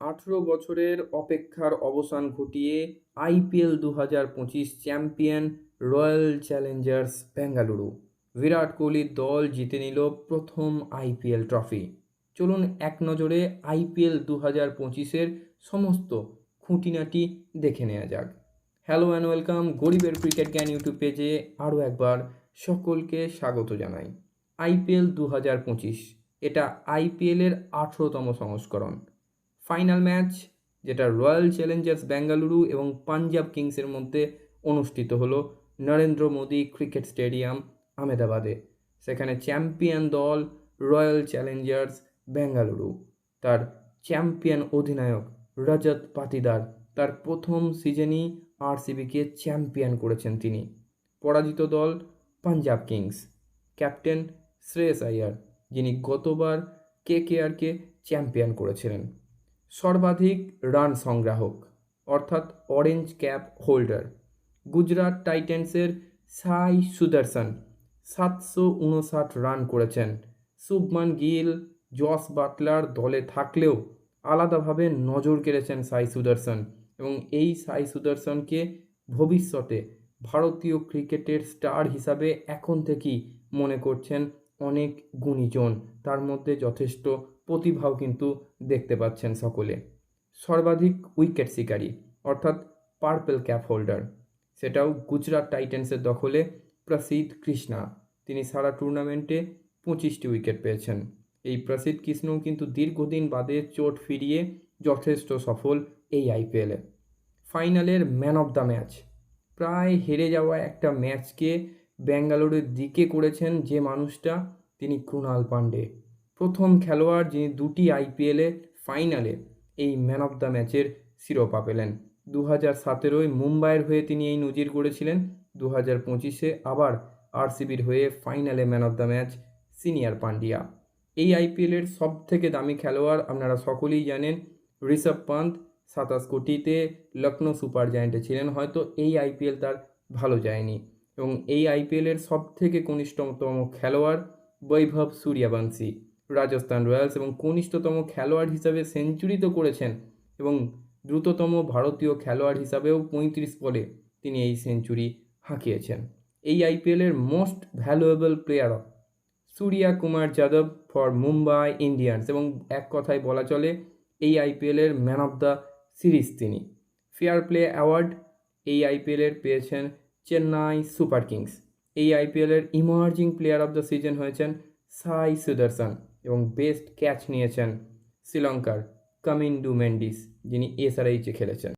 আঠেরো বছরের অপেক্ষার অবসান ঘটিয়ে আইপিএল দু হাজার পঁচিশ champion Royal Challengers Bengaluru. Virat কোহলির দল জিতে নিল প্রথম আইপিএল ট্রফি। চলুন এক নজরে আইপিএল দু হাজার পঁচিশের সমস্ত খুঁটিনাটি দেখে নেওয়া যাক। হ্যালো অ্যান্ড ওয়েলকাম, গরিবের ক্রিকেট জ্ঞান ইউটিউব পেজে আরও একবার সকলকে স্বাগত জানাই। আইপিএল দু হাজার পঁচিশ, এটা আইপিএলের আঠেরোতম সংস্করণ। ফাইনাল ম্যাচ, যেটা রয়্যাল চ্যালেঞ্জার্স বেঙ্গালুরু এবং পাঞ্জাব কিংসের মধ্যে অনুষ্ঠিত হলো নরেন্দ্র মোদী ক্রিকেট স্টেডিয়াম আহমেদাবাদে। সেখানে চ্যাম্পিয়ন দল রয়্যাল চ্যালেঞ্জার্স বেঙ্গালুরু। তার চ্যাম্পিয়ন অধিনায়ক রজত পাতিদার তার প্রথম সিজনই আরসিবিকে চ্যাম্পিয়ন করেছেন তিনি। পরাজিত দল পাঞ্জাব কিংস। ক্যাপ্টেন শ্রেয়স আয়ার, যিনি গতবার কে কে আরকে চ্যাম্পিয়ন করেছিলেন। সর্বাধিক রান সংগ্রাহক, অর্থাৎ অরেঞ্জ ক্যাপ হোল্ডার গুজরাট টাইটেন্সের সাই সুদর্শন সাতশো উনষাট রান করেছেন। শুভমান গিল, জস বাটলার দলে থাকলেও আলাদাভাবে নজর কেড়েছেন সাই সুদর্শন এবং এই সাই সুদর্শনকে ভবিষ্যতে ভারতীয় ক্রিকেটের স্টার হিসাবে এখন থেকেই মনে করছেন অনেক গুণীজন, তার মধ্যে যথেষ্ট প্রতিভাও কিন্তু দেখতে পাচ্ছেন সকলে। সর্বাধিক উইকেট শিকারী, অর্থাৎ পার্পেল ক্যাপ হোল্ডার। সেটাও গুজরাট টাইটেন্সের দখলে প্রসিদ্ধ কৃষ্ণা। তিনি সারা টুর্নামেন্টে পঁচিশটি উইকেট পেয়েছেন। এই প্রসিদ্ধ কৃষ্ণও কিন্তু দীর্ঘদিন বাদে চোট ফিরিয়ে যথেষ্ট সফল এই আইপিএলে। ফাইনালের ম্যান অফ দ্য ম্যাচ। প্রায় হেরে যাওয়া একটা ম্যাচকে ব্যাঙ্গালোরের দিকে করেছেন যে মানুষটা, তিনি কৃণাল পাণ্ডে। প্রথম খেলোয়াড় যিনি দুটি আইপিএলে ফাইনালে এই ম্যান অফ দ্য ম্যাচের শিরোপা পেলেন। দু হাজার সতেরোয় মুম্বাইয়ের হয়ে তিনি এই নজির করেছিলেন দু হাজার পঁচিশে আবার আরসিবির হয়ে ফাইনালে man of the match senior Pandya এই আইপিএলের সব থেকে দামি খেলোয়াড় আপনারা সকলেই জানেন, ঋষভ পান্ত। সাতাশ কোটিতে লখনৌ সুপার জায়েন্টে ছিলেন, হয়তো এই আইপিএল তার ভালো যায়নি। এবং এই আইপিএলের সব থেকে কনিষ্ঠতম খেলোয়াড় বৈভব সূর্যবংশী। রাজস্থান রয়্যালস এবং কনিষ্ঠতম খেলোয়াড় হিসাবে সেঞ্চুরি তো করেছেন এবং দ্রুততম ভারতীয় খেলোয়াড় হিসাবেও পঁয়ত্রিশ বলে তিনি এই সেঞ্চুরি হাঁকিয়েছেন। এই আইপিএলের most valuable player of Surya Kumar Yadav for Mumbai Indians এবং এক কথায় বলা চলে এই আইপিএলের ম্যান অফ দ্য সিরিজ তিনি। ফেয়ার প্লে অ্যাওয়ার্ড এই আইপিএলের পেয়েছেন চেন্নাই সুপার কিংস। এই আইপিএলের emerging player of the season হয়েছেন সাই সুদর্শন এবং বেস্ট ক্যাচ নিয়েছেন শ্রীলঙ্কার কামিন্ডু মেন্ডিস যিনি এসআরএইচে খেলেছেন।